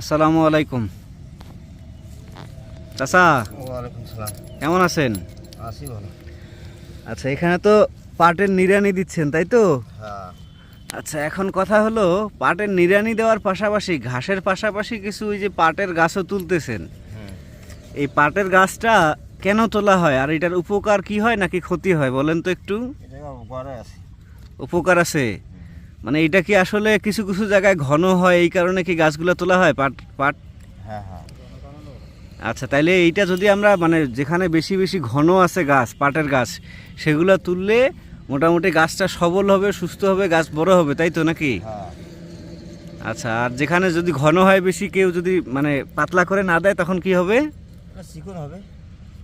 আসসালামু আলাইকুম। চাচা সালাম। কেমন আছেন? আচ্ছা এখানে তো পাটের নিড়ানি দিচ্ছেন তাই তো? হ্যাঁ। আচ্ছা এখন কথা হলো পাটের নিড়ানি দেওয়ার পাশাপাশি ঘাসের পাশাপাশি কিছু ওই যে পাটের গাছও তুলতেছেন। এই পাটের গাছটা কেন তোলা হয় আর এটার উপকার কি হয় নাকি ক্ষতি হয় বলেন তো একটু। উপকার আছে? মানে এটা কি আসলে কিছু কিছু জায়গায় ঘন হয়? এই কারণে কি গাছগুলো তোলা হয়? পাট পাট? হ্যাঁ হ্যাঁ। আচ্ছা তাইলে এইটা যদি আমরা মানে যেখানে বেশি বেশি ঘন আছে গাছ পাটের গাছ সেগুলো তুললে মোটামুটি গাছটা সবল হবে সুস্থ হবে গাছ বড় হবে তাই তো নাকি? হ্যাঁ। আচ্ছা আর যেখানে যদি ঘন হয় বেশি কেউ যদি মানে পাতলা করে না দেয় তখন কি হবে? চিকন হবে।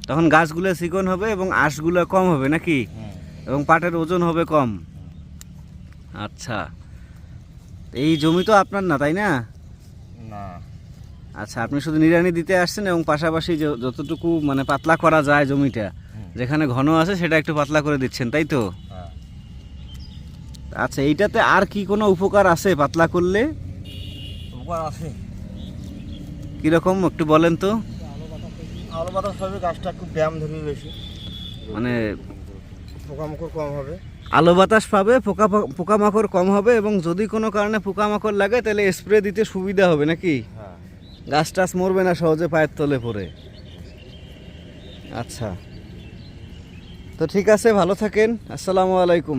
তখন গাছগুলো চিকন হবে এবং আঁশগুলো কম হবে নাকি? এবং পাটের ওজন হবে কম। আচ্ছা। এই জমি তো আপনার না তাই না? না। আচ্ছা আপনি শুধু নিড়ানি দিতে আসছেন এবং পাশাপাশি যতটুকু মানে পাতলা করা যায় জমিটা যেখানে ঘন আছে সেটা একটু পাতলা করে দিচ্ছেন তাই তো? হ্যাঁ। আচ্ছা এইটাতে আর কি কোনো উপকার আছে পাতলা করলে? উপকার আছে। কীরকম একটু বলেন তো। আলো হবে গাছটা ব্যায়াম ধরবে বেশি। মানে পোকামাকড় কম হবে। আলো বাতাস পাবে পোকা পোকামাকড় কম হবে এবং যদি কোনো কারণে পোকামাকড় লাগে তাহলে স্প্রে দিতে সুবিধা হবে নাকি? হ্যাঁ। গাছ টাছ মরবে না সহজে পায়ের তলে পড়ে। আচ্ছা। তো ঠিক আছে ভালো থাকেন। আসসালামু আলাইকুম।